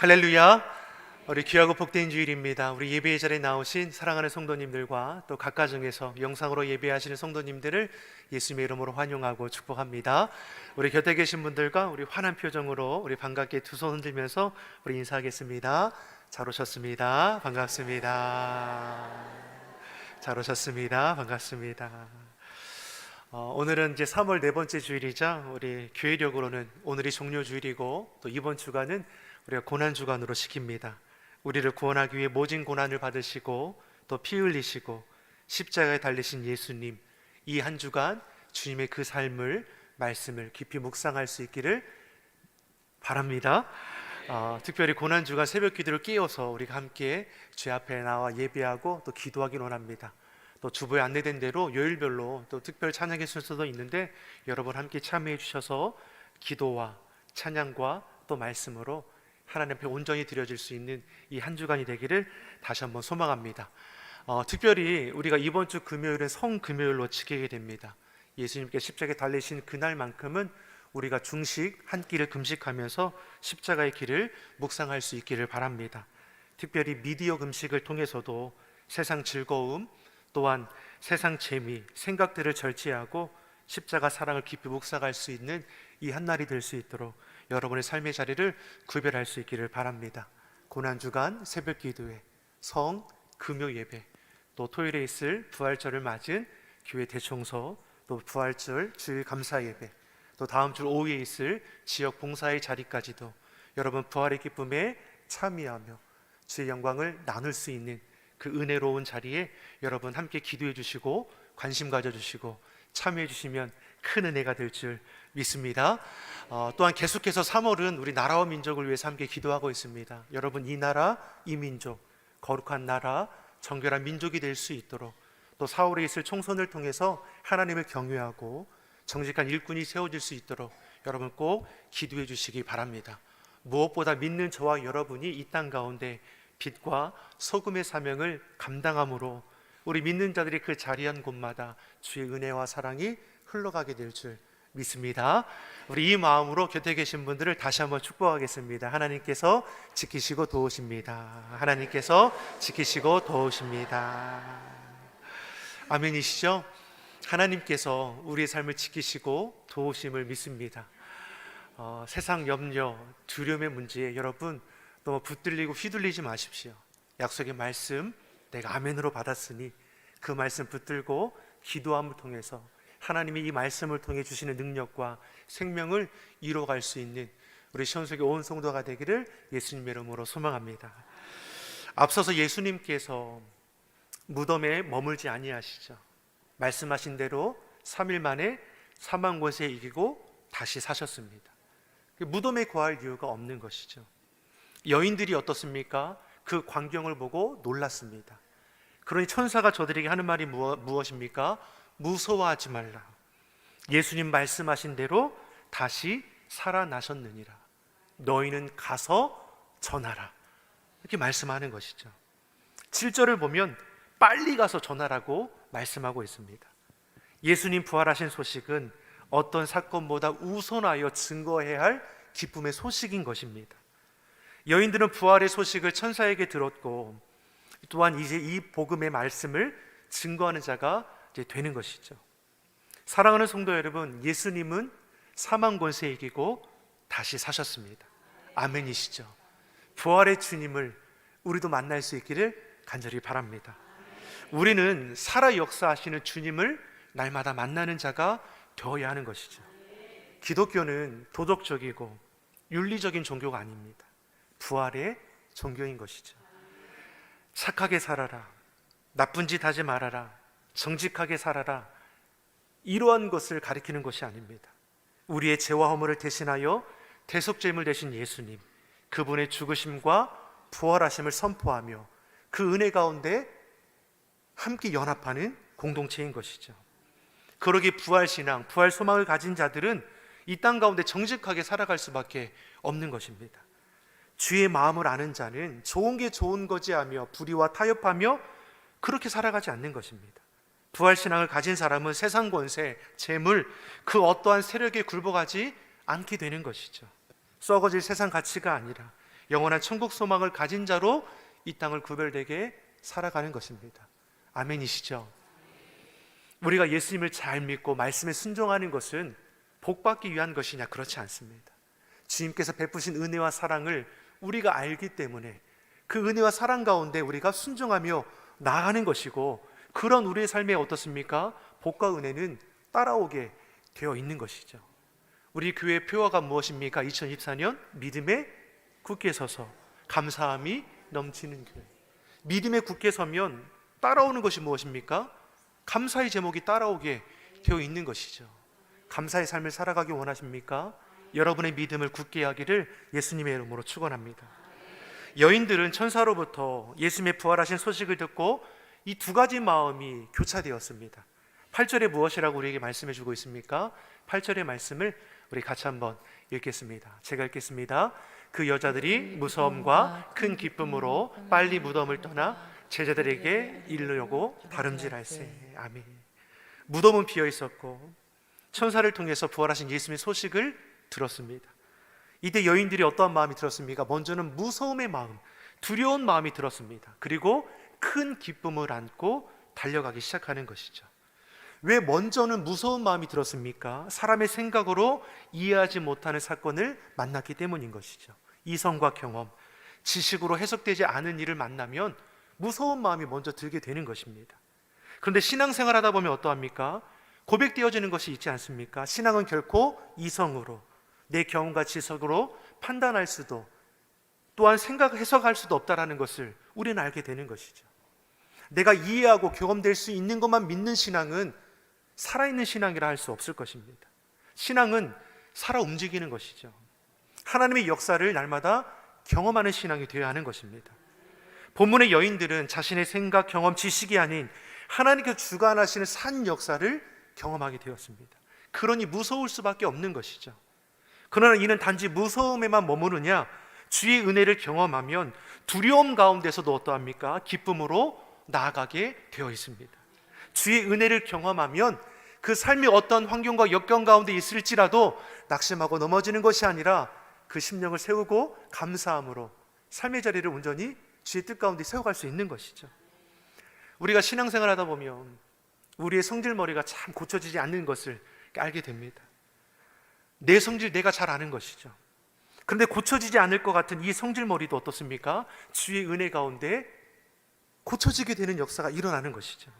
할렐루야. 우리 귀하고 복된 주일입니다. 우리 예배의 자리에 나오신 사랑하는 성도님들과 또 각 가정에서 영상으로 예배하시는 성도님들을 예수님의 이름으로 환영하고 축복합니다. 우리 곁에 계신 분들과 우리 환한 표정으로 우리 반갑게 두 손 흔들면서 우리 인사하겠습니다. 잘 오셨습니다. 반갑습니다. 잘 오셨습니다. 반갑습니다. 어, 오늘은 이제 3월 네 번째 주일이자 우리 교회력으로는 오늘이 종료 주일이고 또 이번 주간은 우리가 고난 주간으로 시킵니다. 우리를 구원하기 위해 모진 고난을 받으시고 또 피 흘리시고 십자가에 달리신 예수님 이 한 주간 주님의 그 삶을 말씀을 깊이 묵상할 수 있기를 바랍니다. 어, 특별히 고난 주간 새벽 기도를 깨워서 우리가 함께 주 앞에 나와 예배하고 또 기도하기 원합니다. 또 주부에 안내된 대로 요일별로 또 특별 찬양의 순서도 있는데 여러분 함께 참여해 주셔서 기도와 찬양과 또 말씀으로 하나님 앞에 온전히 드려질 수 있는 이 한 주간이 되기를 다시 한번 소망합니다. 어, 특별히 우리가 이번 주 금요일은 성 금요일로 지키게 됩니다. 예수님께 십자가에 달리신 그날만큼은 우리가 중식 한 끼를 금식하면서 십자가의 길을 묵상할 수 있기를 바랍니다. 특별히 미디어 금식을 통해서도 세상 즐거움 또한 세상 재미, 생각들을 절제하고 십자가 사랑을 깊이 묵상할 수 있는 이 한 날이 될 수 있도록 여러분의 삶의 자리를 구별할 수 있기를 바랍니다. 고난 주간 새벽 기도회, 성 금요 예배, 또 토요일에 있을 부활절을 맞은 교회 대청소, 또 부활절 주일 감사 예배, 또 다음 주 오후에 있을 지역 봉사의 자리까지도 여러분 부활의 기쁨에 참여하며 주의 영광을 나눌 수 있는 그 은혜로운 자리에 여러분 함께 기도해 주시고 관심 가져 주시고 참여해 주시면 큰 은혜가 될 줄 믿습니다. 어, 또한 계속해서 3월은 우리 나라와 민족을 위해서 함께 기도하고 있습니다. 여러분 이 나라 이 민족 거룩한 나라 정결한 민족이 될 수 있도록 또 4월에 있을 총선을 통해서 하나님을 경외하고 정직한 일꾼이 세워질 수 있도록 여러분 꼭 기도해 주시기 바랍니다. 무엇보다 믿는 저와 여러분이 이 땅 가운데 빛과 소금의 사명을 감당함으로 우리 믿는 자들이 그 자리한 곳마다 주의 은혜와 사랑이 흘러가게 될 줄 믿습니다. 우리 이 마음으로 곁에 계신 분들을 다시 한번 축복하겠습니다. 하나님께서 지키시고 도우십니다. 하나님께서 지키시고 도우십니다. 아멘이시죠? 하나님께서 우리의 삶을 지키시고 도우심을 믿습니다. 어, 세상 염려, 두려움의 문제에 여러분 너무 붙들리고 휘둘리지 마십시오. 약속의 말씀 내가 아멘으로 받았으니 그 말씀 붙들고 기도함을 통해서 하나님이 이 말씀을 통해 주시는 능력과 생명을 이뤄갈 수 있는 우리 시온속의 온 성도가 되기를 예수님의 이름으로 소망합니다. 앞서서 예수님께서 무덤에 머물지 아니하시죠. 말씀하신 대로 3일 만에 사망 권세 이기고 다시 사셨습니다. 무덤에 구할 이유가 없는 것이죠. 여인들이 어떻습니까? 그 광경을 보고 놀랐습니다. 그러니 천사가 저들에게 하는 말이 무엇입니까? 무서워하지 말라. 예수님 말씀하신 대로 다시 살아나셨느니라. 너희는 가서 전하라. 이렇게 말씀하는 것이죠. 7절을 보면 빨리 가서 전하라고 말씀하고 있습니다. 예수님 부활하신 소식은 어떤 사건보다 우선하여 증거해야 할 기쁨의 소식인 것입니다. 여인들은 부활의 소식을 천사에게 들었고 또한 이제 이 복음의 말씀을 증거하는 자가 이제 되는 것이죠. 사랑하는 성도 여러분, 예수님은 사망 권세 이기고 다시 사셨습니다. 아멘이시죠. 부활의 주님을 우리도 만날 수 있기를 간절히 바랍니다. 우리는 살아 역사하시는 주님을 날마다 만나는 자가 되어야 하는 것이죠. 기독교는 도덕적이고 윤리적인 종교가 아닙니다. 부활의 종교인 것이죠. 착하게 살아라. 나쁜 짓 하지 말아라. 정직하게 살아라. 이러한 것을 가리키는 것이 아닙니다. 우리의 죄와 허물을 대신하여 대속죄물 되신 예수님, 그분의 죽으심과 부활하심을 선포하며 그 은혜 가운데 함께 연합하는 공동체인 것이죠. 그러기 부활 신앙, 부활 소망을 가진 자들은 이 땅 가운데 정직하게 살아갈 수밖에 없는 것입니다. 주의 마음을 아는 자는 좋은 게 좋은 거지 하며 불의와 타협하며 그렇게 살아가지 않는 것입니다. 부활 신앙을 가진 사람은 세상 권세, 재물, 그 어떠한 세력에 굴복하지 않게 되는 것이죠. 썩어질 세상 가치가 아니라 영원한 천국 소망을 가진 자로 이 땅을 구별되게 살아가는 것입니다. 아멘이시죠? 우리가 예수님을 잘 믿고 말씀에 순종하는 것은 복받기 위한 것이냐 그렇지 않습니다. 주님께서 베푸신 은혜와 사랑을 우리가 알기 때문에 그 은혜와 사랑 가운데 우리가 순종하며 나아가는 것이고 그런 우리의 삶에 어떻습니까? 복과 은혜는 따라오게 되어 있는 것이죠. 우리 교회의 표어가 무엇입니까? 2024년 믿음에 굳게 서서 감사함이 넘치는 교회. 믿음에 굳게 서면 따라오는 것이 무엇입니까? 감사의 제목이 따라오게 되어 있는 것이죠. 감사의 삶을 살아가기 원하십니까? 여러분의 믿음을 굳게 하기를 예수님의 이름으로 축원합니다. 여인들은 천사로부터 예수님의 부활하신 소식을 듣고 이 두 가지 마음이 교차되었습니다. 8절에 무엇이라고 우리에게 말씀해 주고 있습니까? 8절의 말씀을 우리 같이 한번 읽겠습니다. 제가 읽겠습니다. 그 여자들이 무서움과 큰 기쁨으로 빨리 무덤을 떠나 제자들에게 이르려고 다름질할세. 아멘. 무덤은 비어 있었고 천사를 통해서 부활하신 예수님의 소식을 들었습니다. 이때 여인들이 어떠한 마음이 들었습니까? 먼저는 무서움의 마음, 두려운 마음이 들었습니다. 그리고 큰 기쁨을 안고 달려가기 시작하는 것이죠. 왜 먼저는 무서운 마음이 들었습니까? 사람의 생각으로 이해하지 못하는 사건을 만났기 때문인 것이죠. 이성과 경험, 지식으로 해석되지 않은 일을 만나면 무서운 마음이 먼저 들게 되는 것입니다. 그런데 신앙생활 하다 보면 어떠합니까? 고백되어지는 것이 있지 않습니까? 신앙은 결코 이성으로 내 경험과 지식으로 판단할 수도 또한 생각 해석할 수도 없다라는 것을 우리는 알게 되는 것이죠. 내가 이해하고 경험될 수 있는 것만 믿는 신앙은 살아있는 신앙이라 할 수 없을 것입니다. 신앙은 살아 움직이는 것이죠. 하나님의 역사를 날마다 경험하는 신앙이 되어야 하는 것입니다. 본문의 여인들은 자신의 생각, 경험, 지식이 아닌 하나님께서 주관하시는 산 역사를 경험하게 되었습니다. 그러니 무서울 수밖에 없는 것이죠. 그러나 이는 단지 무서움에만 머무르냐? 주의 은혜를 경험하면 두려움 가운데서도 어떠합니까? 기쁨으로 나아가게 되어 있습니다. 주의 은혜를 경험하면 그 삶이 어떤 환경과 역경 가운데 있을지라도 낙심하고 넘어지는 것이 아니라 그 심령을 세우고 감사함으로 삶의 자리를 온전히 주의 뜻 가운데 세워갈 수 있는 것이죠. 우리가 신앙생활 하다 보면 우리의 성질머리가 참 고쳐지지 않는 것을 알게 됩니다. 내 성질 내가 잘 아는 것이죠. 그런데 고쳐지지 않을 것 같은 이 성질머리도 어떻습니까? 주의 은혜 가운데 고쳐지게 되는 역사가 일어나는 것이죠.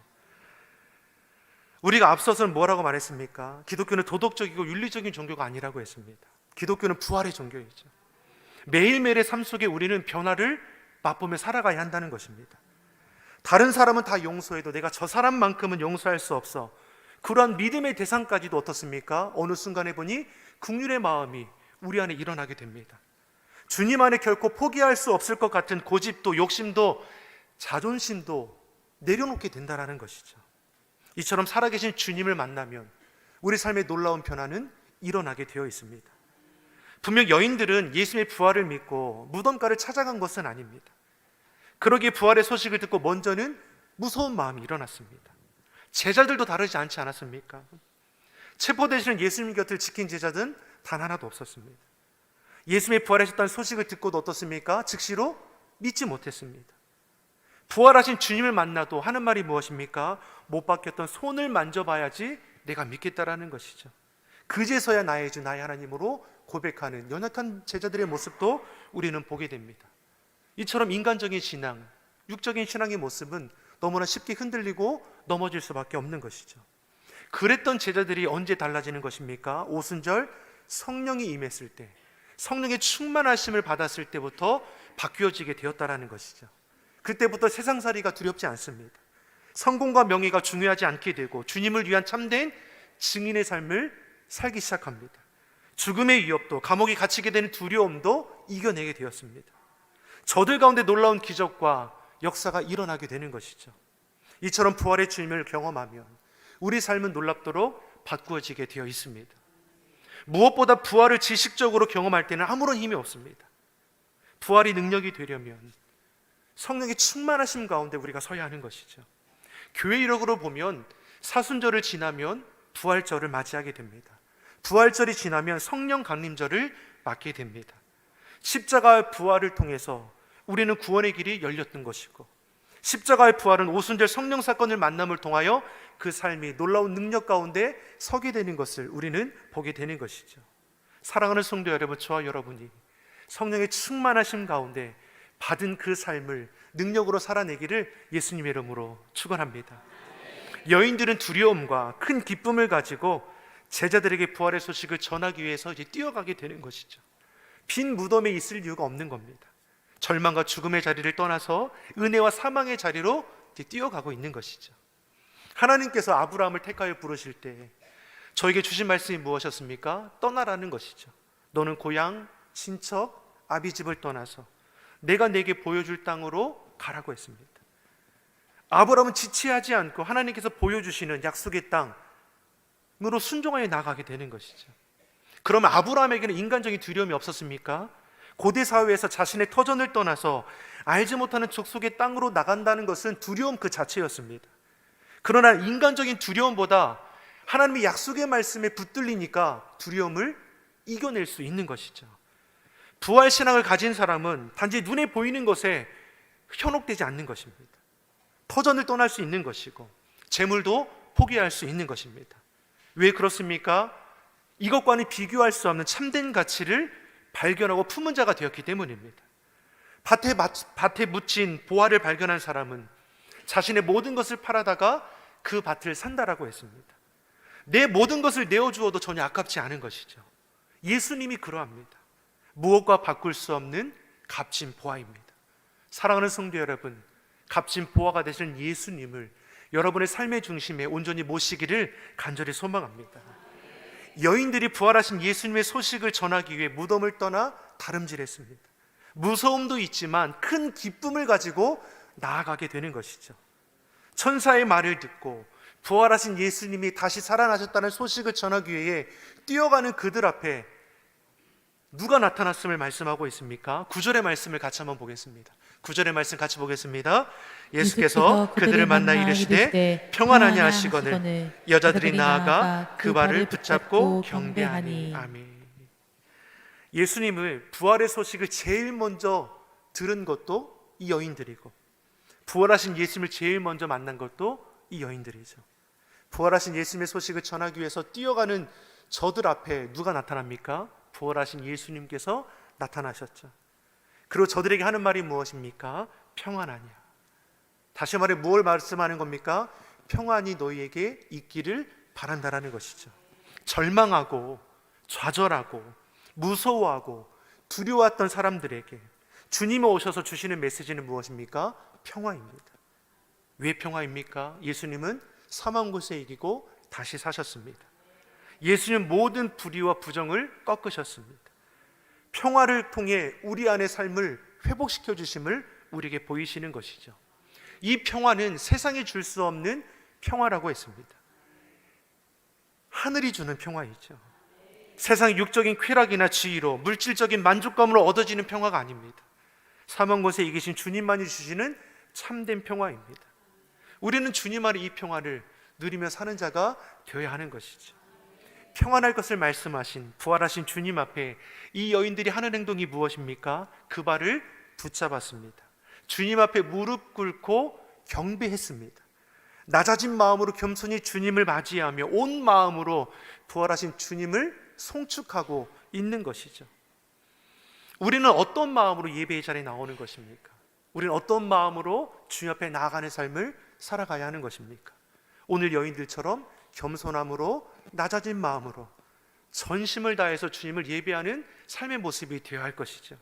우리가 앞서서는 뭐라고 말했습니까? 기독교는 도덕적이고 윤리적인 종교가 아니라고 했습니다. 기독교는 부활의 종교이죠. 매일매일의 삶 속에 우리는 변화를 맛보며 살아가야 한다는 것입니다. 다른 사람은 다 용서해도 내가 저 사람만큼은 용서할 수 없어. 그러한 믿음의 대상까지도 어떻습니까? 어느 순간에 보니 국률의 마음이 우리 안에 일어나게 됩니다. 주님 안에 결코 포기할 수 없을 것 같은 고집도 욕심도 자존심도 내려놓게 된다라는 것이죠. 이처럼 살아계신 주님을 만나면 우리 삶의 놀라운 변화는 일어나게 되어 있습니다. 분명 여인들은 예수님의 부활을 믿고 무덤가를 찾아간 것은 아닙니다. 그러기에 부활의 소식을 듣고 먼저는 무서운 마음이 일어났습니다. 제자들도 다르지 않지 않았습니까? 체포되시는 예수님 곁을 지킨 제자들은 단 하나도 없었습니다. 예수님의 부활하셨다는 소식을 듣고도 어떻습니까? 즉시로 믿지 못했습니다. 부활하신 주님을 만나도 하는 말이 무엇입니까? 못 박혔던 손을 만져봐야지 내가 믿겠다라는 것이죠. 그제서야 나의 주 나의 하나님으로 고백하는 연약한 제자들의 모습도 우리는 보게 됩니다. 이처럼 인간적인 신앙, 육적인 신앙의 모습은 너무나 쉽게 흔들리고 넘어질 수밖에 없는 것이죠. 그랬던 제자들이 언제 달라지는 것입니까? 오순절 성령이 임했을 때, 성령의 충만하심을 받았을 때부터 바뀌어지게 되었다라는 것이죠. 그때부터 세상살이가 두렵지 않습니다. 성공과 명예가 중요하지 않게 되고 주님을 위한 참된 증인의 삶을 살기 시작합니다. 죽음의 위협도 감옥에 갇히게 되는 두려움도 이겨내게 되었습니다. 저들 가운데 놀라운 기적과 역사가 일어나게 되는 것이죠. 이처럼 부활의 주님을 경험하면 우리 삶은 놀랍도록 바꾸어지게 되어 있습니다. 무엇보다 부활을 지식적으로 경험할 때는 아무런 힘이 없습니다. 부활이 능력이 되려면 성령의 충만하심 가운데 우리가 서야 하는 것이죠. 교회 이력으로 보면 사순절을 지나면 부활절을 맞이하게 됩니다. 부활절이 지나면 성령 강림절을 맞게 됩니다. 십자가의 부활을 통해서 우리는 구원의 길이 열렸던 것이고 십자가의 부활은 오순절 성령 사건을 만남을 통하여 그 삶이 놀라운 능력 가운데 서게 되는 것을 우리는 보게 되는 것이죠. 사랑하는 성도 여러분, 저와 여러분이 성령의 충만하심 가운데 받은 그 삶을 능력으로 살아내기를 예수님의 이름으로 축원합니다. 여인들은 두려움과 큰 기쁨을 가지고 제자들에게 부활의 소식을 전하기 위해서 이제 뛰어가게 되는 것이죠. 빈 무덤에 있을 이유가 없는 겁니다. 절망과 죽음의 자리를 떠나서 은혜와 사망의 자리로 뛰어가고 있는 것이죠. 하나님께서 아브라함을 택하여 부르실 때 저에게 주신 말씀이 무엇이었습니까? 떠나라는 것이죠. 너는 고향, 친척, 아비 집을 떠나서 내가 내게 보여줄 땅으로 가라고 했습니다. 아브라함은 지체하지 않고 하나님께서 보여주시는 약속의 땅으로 순종하여 나가게 되는 것이죠. 그러면 아브라함에게는 인간적인 두려움이 없었습니까? 고대 사회에서 자신의 터전을 떠나서 알지 못하는 족속의 땅으로 나간다는 것은 두려움 그 자체였습니다. 그러나 인간적인 두려움보다 하나님의 약속의 말씀에 붙들리니까 두려움을 이겨낼 수 있는 것이죠. 부활 신앙을 가진 사람은 단지 눈에 보이는 것에 현혹되지 않는 것입니다. 터전을 떠날 수 있는 것이고 재물도 포기할 수 있는 것입니다. 왜 그렇습니까? 이것과는 비교할 수 없는 참된 가치를 발견하고 품은 자가 되었기 때문입니다. 밭에, 밭에 묻힌 보화를 발견한 사람은 자신의 모든 것을 팔아다가 그 밭을 산다라고 했습니다. 내 모든 것을 내어주어도 전혀 아깝지 않은 것이죠. 예수님이 그러합니다. 무엇과 바꿀 수 없는 값진 보화입니다. 사랑하는 성도 여러분, 값진 보화가 되신 예수님을 여러분의 삶의 중심에 온전히 모시기를 간절히 소망합니다. 여인들이 부활하신 예수님의 소식을 전하기 위해 무덤을 떠나 다름질했습니다. 무서움도 있지만 큰 기쁨을 가지고 나아가게 되는 것이죠. 천사의 말을 듣고 부활하신 예수님이 다시 살아나셨다는 소식을 전하기 위해 뛰어가는 그들 앞에 누가 나타났음을 말씀하고 있습니까? 구절의 말씀을 같이 한번 보겠습니다. 구절의 말씀 같이 보겠습니다. 예수께서 그들을 만나 이르시되 평안하냐 하시거늘 여자들이 나아가 그 발을 붙잡고 경배하니 아멘. 예수님을 부활의 소식을 제일 먼저 들은 것도 이 여인들이고 부활하신 예수님을 제일 먼저 만난 것도 이 여인들이죠. 부활하신 예수님의 소식을 전하기 위해서 뛰어가는 저들 앞에 누가 나타납니까? 부활하신 예수님께서 나타나셨죠. 그리고 저들에게 하는 말이 무엇입니까? 평안하냐. 다시 말해 무엇을 말씀하는 겁니까? 평안이 너희에게 있기를 바란다라는 것이죠. 절망하고 좌절하고 무서워하고 두려웠던 사람들에게 주님이 오셔서 주시는 메시지는 무엇입니까? 평화입니다. 왜 평화입니까? 예수님은 사망 곳에 이기고 다시 사셨습니다. 예수님 모든 불의와 부정을 꺾으셨습니다. 평화를 통해 우리 안의 삶을 회복시켜 주심을 우리에게 보이시는 것이죠. 이 평화는 세상이 줄 수 없는 평화라고 했습니다. 하늘이 주는 평화이죠. 세상 육적인 쾌락이나 지위로 물질적인 만족감으로 얻어지는 평화가 아닙니다. 사망 곳에 이기신 주님만이 주시는 참된 평화입니다. 우리는 주님 안의 이 평화를 누리며 사는 자가 되어야 하는 것이죠. 평안할 것을 말씀하신 부활하신 주님 앞에 이 여인들이 하는 행동이 무엇입니까? 그 발을 붙잡았습니다. 주님 앞에 무릎 꿇고 경배했습니다. 낮아진 마음으로 겸손히 주님을 맞이하며 온 마음으로 부활하신 주님을 송축하고 있는 것이죠. 우리는 어떤 마음으로 예배의 자리에 나오는 것입니까? 우리는 어떤 마음으로 주님 앞에 나아가는 삶을 살아가야 하는 것입니까? 오늘 여인들처럼 겸손함으로 낮아진 마음으로 전심을 다해서 주님을 예배하는 삶의 모습이 되어야 할 것이죠.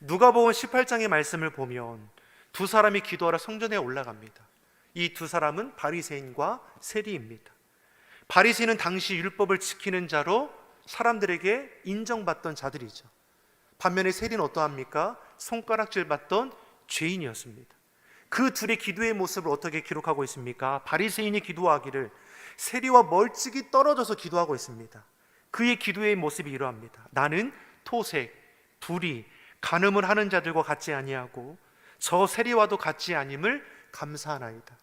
누가복음 18장의 말씀을 보면 두 사람이 기도하러 성전에 올라갑니다. 이 두 사람은 바리새인과 세리입니다. 바리새인은 당시 율법을 지키는 자로 사람들에게 인정받던 자들이죠. 반면에 세리는 어떠합니까? 손가락질 받던 죄인이었습니다. 그 둘의 기도의 모습을 어떻게 기록하고 있습니까? 바리새인이 기도하기를 세리와 멀찍이 떨어져서 기도하고 있습니다. 그의 기도의 모습이 이러합니다. 나는 토색, 불의, 간음을 하는 자들과 같지 아니하고 저 세리와도 같지 아님을 감사하나이다.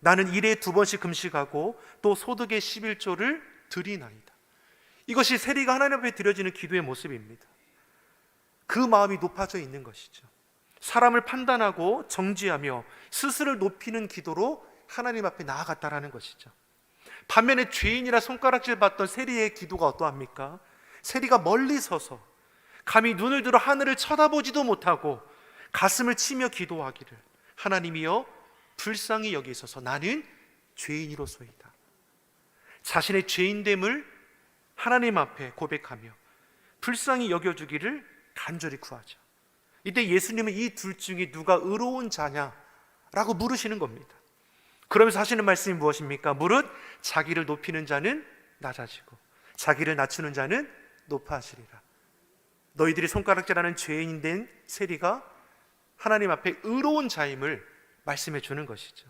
나는 일에 두 번씩 금식하고 또 소득의 11조를 드리나이다. 이것이 세리가 하나님 앞에 드려지는 기도의 모습입니다. 그 마음이 높아져 있는 것이죠. 사람을 판단하고 정지하며 스스를 높이는 기도로 하나님 앞에 나아갔다라는 것이죠. 반면에 죄인이라 손가락질 받던 세리의 기도가 어떠합니까? 세리가 멀리 서서 감히 눈을 들어 하늘을 쳐다보지도 못하고 가슴을 치며 기도하기를 하나님이여 불쌍히 여기소서 나는 죄인이로소이다. 자신의 죄인됨을 하나님 앞에 고백하며 불쌍히 여겨주기를 간절히 구하죠. 이때 예수님은 이 둘 중에 누가 의로운 자냐라고 물으시는 겁니다. 그러면서 하시는 말씀이 무엇입니까? 무릇 자기를 높이는 자는 낮아지고 자기를 낮추는 자는 높아지리라. 너희들이 손가락질하는 죄인 된 세리가 하나님 앞에 의로운 자임을 말씀해 주는 것이죠.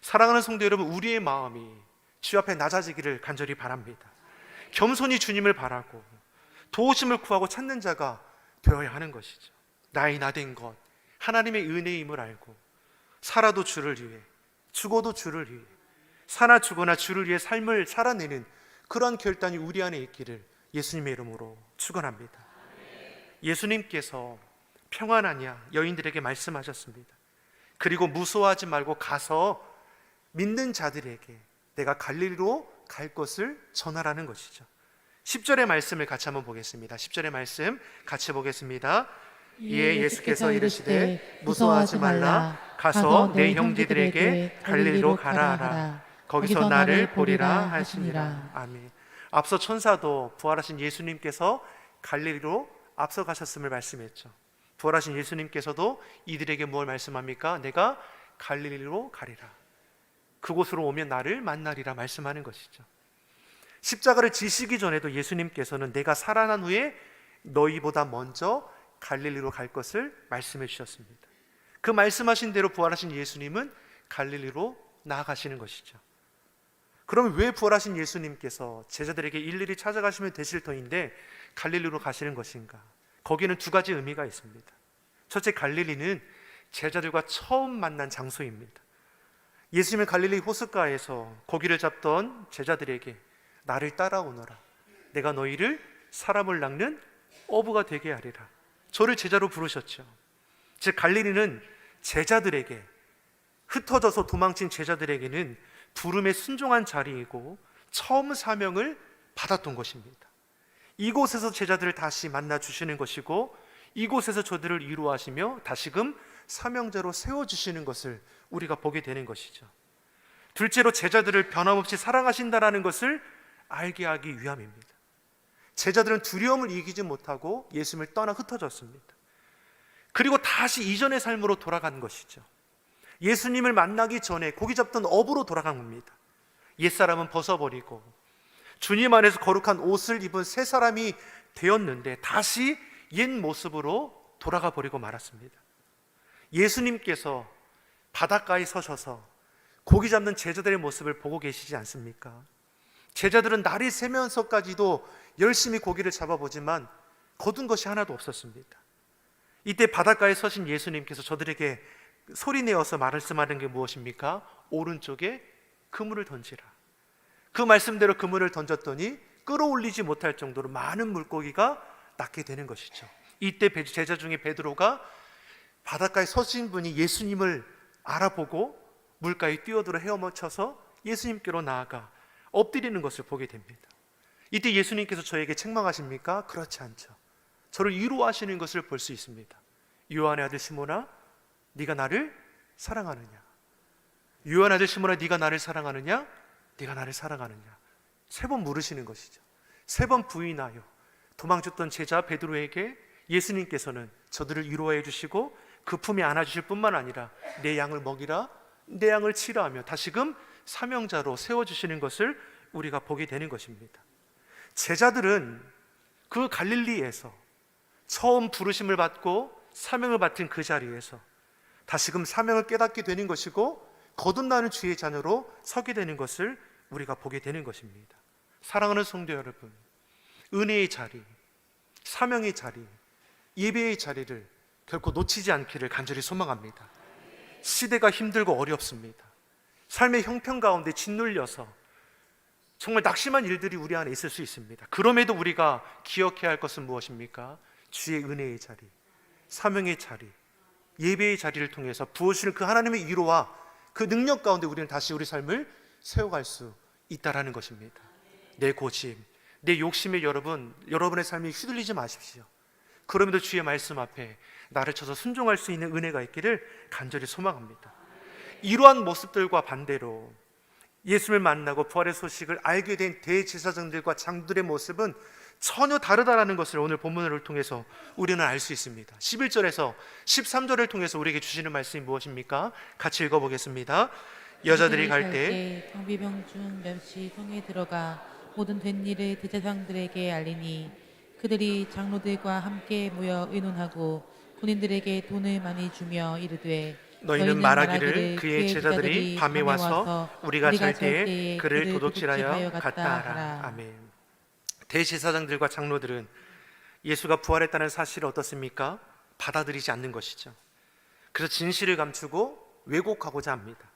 사랑하는 성도 여러분, 우리의 마음이 주 앞에 낮아지기를 간절히 바랍니다. 겸손히 주님을 바라고 도우심을 구하고 찾는 자가 되어야 하는 것이죠. 나의 나된 것, 하나님의 은혜임을 알고 살아도 주를 위해, 죽어도 주를 위해, 사나 죽거나 주를 위해 삶을 살아내는 그러한 결단이 우리 안에 있기를 예수님의 이름으로 축원합니다. 예수님께서 평안하냐 여인들에게 말씀하셨습니다. 그리고 무서워하지 말고 가서 믿는 자들에게 내가 갈릴리로 갈 것을 전하라는 것이죠. 10절의 말씀을 같이 한번 보겠습니다. 10절의 말씀 같이 보겠습니다. 이에 예수께서 이르시되 무서워하지 말라 가서 내 형제들에게 갈릴리로 가라 하라 거기서 나를 보리라 하시니라 아멘. 앞서 천사도 부활하신 예수님께서 갈릴리로 앞서 가셨음을 말씀했죠. 부활하신 예수님께서도 이들에게 무엇 말씀합니까? 내가 갈릴리로 가리라. 그곳으로 오면 나를 만나리라 말씀하는 것이죠. 십자가를 지시기 전에도 예수님께서는 내가 살아난 후에 너희보다 먼저 갈릴리로 갈 것을 말씀해 주셨습니다. 그 말씀하신 대로 부활하신 예수님은 갈릴리로 나아가시는 것이죠. 그러면 왜 부활하신 예수님께서 제자들에게 일일이 찾아가시면 되실 터인데 갈릴리로 가시는 것인가? 거기는 두 가지 의미가 있습니다. 첫째, 갈릴리는 제자들과 처음 만난 장소입니다. 예수님은 갈릴리 호숫가에서 고기를 잡던 제자들에게 나를 따라오너라. 내가 너희를 사람을 낚는 어부가 되게 하리라. 저를 제자로 부르셨죠. 즉 갈릴리는 제자들에게 흩어져서 도망친 제자들에게는 부름에 순종한 자리이고 처음 사명을 받았던 것입니다. 이곳에서 제자들을 다시 만나 주시는 것이고 이곳에서 저들을 이루하시며 다시금 사명자로 세워 주시는 것을 우리가 보게 되는 것이죠. 둘째로 제자들을 변함없이 사랑하신다라는 것을 알게 하기 위함입니다. 제자들은 두려움을 이기지 못하고 예수님을 떠나 흩어졌습니다. 그리고 다시 이전의 삶으로 돌아간 것이죠. 예수님을 만나기 전에 고기 잡던 업으로 돌아간 겁니다. 옛사람은 벗어버리고 주님 안에서 거룩한 옷을 입은 새 사람이 되었는데 다시 옛 모습으로 돌아가 버리고 말았습니다. 예수님께서 바닷가에 서셔서 고기 잡는 제자들의 모습을 보고 계시지 않습니까? 제자들은 날이 새면서까지도 열심히 고기를 잡아보지만 거둔 것이 하나도 없었습니다. 이때 바닷가에 서신 예수님께서 저들에게 소리 내어서 말씀하는 게 무엇입니까? 오른쪽에 그물을 던지라. 그 말씀대로 그물을 던졌더니 끌어올리지 못할 정도로 많은 물고기가 낫게 되는 것이죠. 이때 제자 중에 베드로가 바닷가에 서신 분이 예수님을 알아보고 물가에 뛰어들어 헤엄쳐서 예수님께로 나아가 엎드리는 것을 보게 됩니다. 이때 예수님께서 저에게 책망하십니까? 그렇지 않죠. 저를 위로하시는 것을 볼 수 있습니다. 요한의 아들 시모나, 네가 나를 사랑하느냐? 요한 아들 시모나, 네가 나를 사랑하느냐? 네가 나를 사랑하느냐? 세 번 물으시는 것이죠. 세 번 부인하여 도망쳤던 제자 베드로에게 예수님께서는 저들을 위로해 주시고 그 품에 안아 주실 뿐만 아니라 내 양을 먹이라, 내 양을 치라 하며 다시금 사명자로 세워 주시는 것을 우리가 보게 되는 것입니다. 제자들은 그 갈릴리에서 처음 부르심을 받고 사명을 맡은 그 자리에서 다시금 사명을 깨닫게 되는 것이고 거듭나는 주의 자녀로 서게 되는 것을 우리가 보게 되는 것입니다. 사랑하는 성도 여러분, 은혜의 자리, 사명의 자리, 예배의 자리를 결코 놓치지 않기를 간절히 소망합니다. 시대가 힘들고 어렵습니다. 삶의 형편 가운데 짓눌려서 정말 낙심한 일들이 우리 안에 있을 수 있습니다. 그럼에도 우리가 기억해야 할 것은 무엇입니까? 주의 은혜의 자리, 사명의 자리, 예배의 자리를 통해서 부어주시는 그 하나님의 위로와 그 능력 가운데 우리는 다시 우리 삶을 세워갈 수 있다라는 것입니다. 내 고집, 내 욕심에 여러분, 여러분의 삶이 휘둘리지 마십시오. 그럼에도 주의 말씀 앞에 나를 쳐서 순종할 수 있는 은혜가 있기를 간절히 소망합니다. 이러한 모습들과 반대로 예수를 만나고 부활의 소식을 알게 된 대제사장들과 장들의 모습은 전혀 다르다라는 것을 오늘 본문을 통해서 우리는 알 수 있습니다. 11절에서 13절을 통해서 우리에게 주시는 말씀이 무엇입니까? 같이 읽어보겠습니다. 여자들이 갈 때 경비병 중 몇이 성에 들어가 모든 된 일을 대제사장들에게 알리니 그들이 장로들과 함께 모여 의논하고 군인들에게 돈을 많이 주며 이르되 너희는 말하기를 그의 제자들이 밤에 와서 우리가 잘 때에 그를 도둑질하여 갔다 하라. 아멘. 대제사장들과 장로들은 예수가 부활했다는 사실을 어떻습니까? 받아들이지 않는 것이죠. 그래서 진실을 감추고 왜곡하고자 합니다.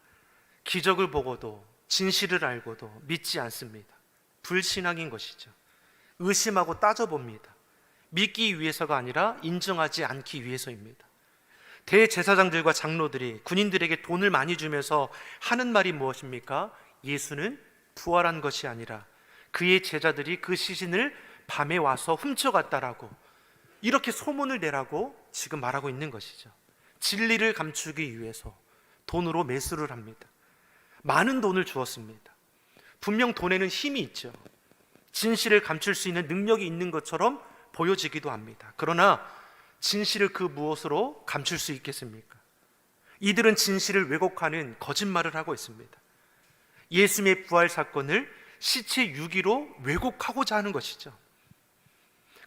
기적을 보고도 진실을 알고도 믿지 않습니다. 불신앙인 것이죠. 의심하고 따져봅니다. 믿기 위해서가 아니라 인정하지 않기 위해서입니다. 대제사장들과 장로들이 군인들에게 돈을 많이 주면서 하는 말이 무엇입니까? 예수는 부활한 것이 아니라 그의 제자들이 그 시신을 밤에 와서 훔쳐갔다라고 이렇게 소문을 내라고 지금 말하고 있는 것이죠. 진리를 감추기 위해서 돈으로 매수를 합니다. 많은 돈을 주었습니다. 분명 돈에는 힘이 있죠. 진실을 감출 수 있는 능력이 있는 것처럼 보여지기도 합니다. 그러나 진실을 그 무엇으로 감출 수 있겠습니까? 이들은 진실을 왜곡하는 거짓말을 하고 있습니다. 예수님의 부활 사건을 시체 유기로 왜곡하고자 하는 것이죠.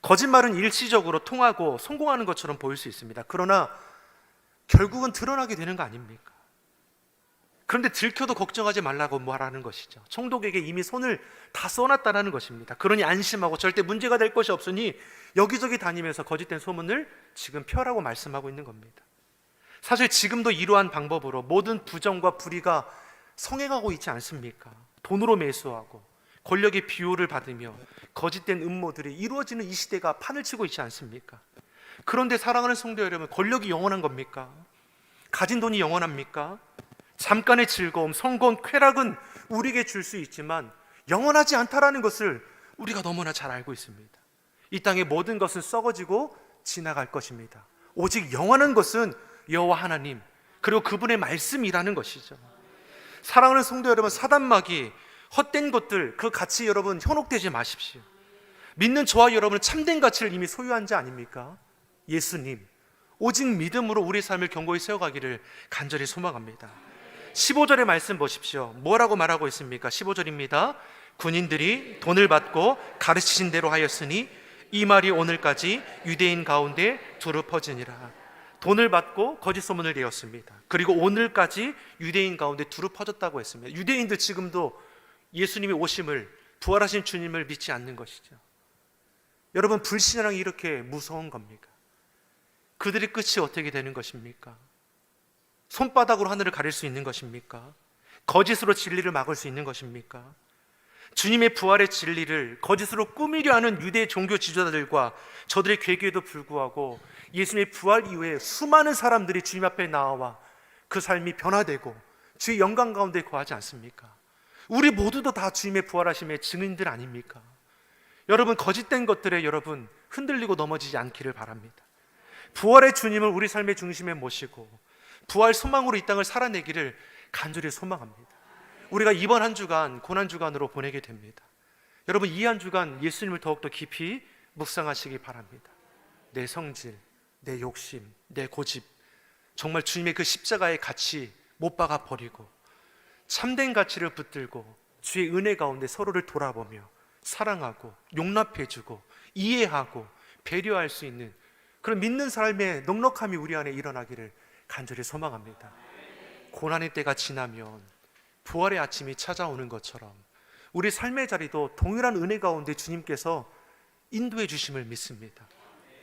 거짓말은 일시적으로 통하고 성공하는 것처럼 보일 수 있습니다. 그러나 결국은 드러나게 되는 거 아닙니까? 그런데 들켜도 걱정하지 말라고 말하는 것이죠. 총독에게 이미 손을 다 써놨다는 것입니다. 그러니 안심하고 절대 문제가 될 것이 없으니 여기저기 다니면서 거짓된 소문을 지금 펴라고 말씀하고 있는 겁니다. 사실 지금도 이러한 방법으로 모든 부정과 불의가 성행하고 있지 않습니까? 돈으로 매수하고 권력의 비호를 받으며 거짓된 음모들이 이루어지는 이 시대가 판을 치고 있지 않습니까? 그런데 사랑하는 성도 여러분, 권력이 영원한 겁니까? 가진 돈이 영원합니까? 잠깐의 즐거움, 성공, 쾌락은 우리에게 줄 수 있지만 영원하지 않다라는 것을 우리가 너무나 잘 알고 있습니다. 이 땅의 모든 것은 썩어지고 지나갈 것입니다. 오직 영원한 것은 여호와 하나님 그리고 그분의 말씀이라는 것이죠. 사랑하는 성도 여러분, 사단막이 헛된 것들 그 가치 여러분 현혹되지 마십시오. 믿는 저와 여러분은 참된 가치를 이미 소유한 자 아닙니까? 예수님. 오직 믿음으로 우리 삶을 견고히 세워가기를 간절히 소망합니다. 15절의 말씀 보십시오. 뭐라고 말하고 있습니까? 15절입니다. 군인들이 돈을 받고 가르치신 대로 하였으니 이 말이 오늘까지 유대인 가운데 두루 퍼지니라. 돈을 받고 거짓 소문을 내었습니다. 그리고 오늘까지 유대인 가운데 두루 퍼졌다고 했습니다. 유대인들 지금도 예수님의 오심을 부활하신 주님을 믿지 않는 것이죠. 여러분 불신앙이 이렇게 무서운 겁니까? 그들의 끝이 어떻게 되는 것입니까? 손바닥으로 하늘을 가릴 수 있는 것입니까? 거짓으로 진리를 막을 수 있는 것입니까? 주님의 부활의 진리를 거짓으로 꾸미려 하는 유대 종교 지도자들과 저들의 괴계에도 불구하고 예수님의 부활 이후에 수많은 사람들이 주님 앞에 나와 그 삶이 변화되고 주의 영광 가운데 거하지 않습니까? 우리 모두도 다 주님의 부활하심의 증인들 아닙니까? 여러분 거짓된 것들에 여러분 흔들리고 넘어지지 않기를 바랍니다. 부활의 주님을 우리 삶의 중심에 모시고 부활 소망으로 이 땅을 살아내기를 간절히 소망합니다. 우리가 이번 한 주간 고난 주간으로 보내게 됩니다. 여러분 이 한 주간 예수님을 더욱더 깊이 묵상하시기 바랍니다. 내 성질, 내 욕심, 내 고집, 정말 주님의 그 십자가의 가치 못 박아 버리고 참된 가치를 붙들고 주의 은혜 가운데 서로를 돌아보며 사랑하고 용납해주고 이해하고 배려할 수 있는 그런 믿는 삶의 넉넉함이 우리 안에 일어나기를 간절히 소망합니다. 고난의 때가 지나면 부활의 아침이 찾아오는 것처럼 우리 삶의 자리도 동일한 은혜 가운데 주님께서 인도해 주심을 믿습니다.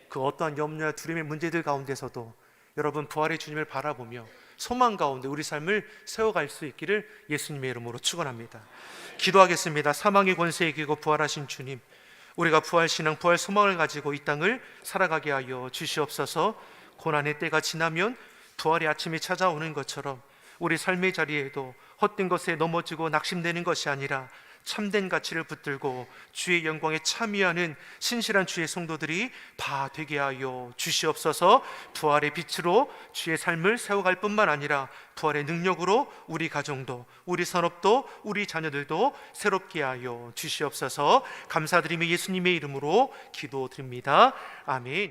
그 어떠한 염려와 두려움의 문제들 가운데서도 여러분 부활의 주님을 바라보며 소망 가운데 우리 삶을 세워갈 수 있기를 예수님의 이름으로 축원합니다. 기도하겠습니다. 사망의 권세 이기고 부활하신 주님, 우리가 부활 신앙, 부활 소망을 가지고 이 땅을 살아가게 하여 주시옵소서. 고난의 때가 지나면 부활의 아침이 찾아오는 것처럼 우리 삶의 자리에도 헛된 것에 넘어지고 낙심되는 것이 아니라 참된 가치를 붙들고 주의 영광에 참여하는 신실한 주의 성도들이 다 되게 하여 주시옵소서. 부활의 빛으로 주의 삶을 세워갈 뿐만 아니라 부활의 능력으로 우리 가정도, 우리 산업도, 우리 자녀들도 새롭게 하여 주시옵소서. 감사드리며 예수님의 이름으로 기도드립니다. 아멘.